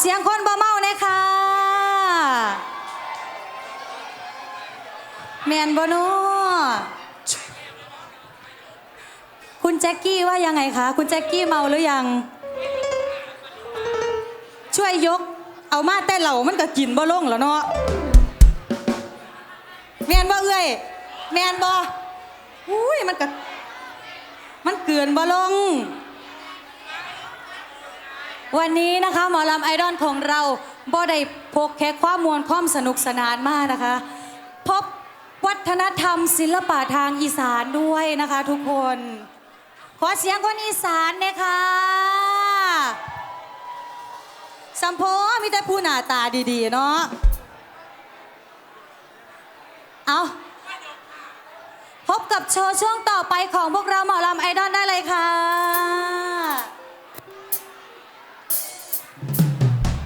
เสียงคนบ่เมาเนี่ยค่ะ แมนบนูคุณแจ็กกี้ว่ายังไงคะ คุณแจ็กกี้เมาหรือยัง ช่วยยก เอามาแต่เหล่ามันก็กินบ่ลงแล้วเนาะแมนบ่เอ้ยแมนบ่อุ้ยมันก็มันเกินบ่ลง วันนี้นะคะหมอลำไอดอลของเราบ่ได้พกแค่ความมวลความสนุกสนานมากนะคะ พบวัฒนธรรมศิลปะทางอีสานด้วยนะคะทุกคน ขอเสียงคนอีสานเลยค่ะสัมโพมีแต่ผู้หน้าตาดีๆ เนาะเอาพบกับโชว์ช่วงต่อไปของพวกเราหมอลำไอดอลได้เลยค่ะ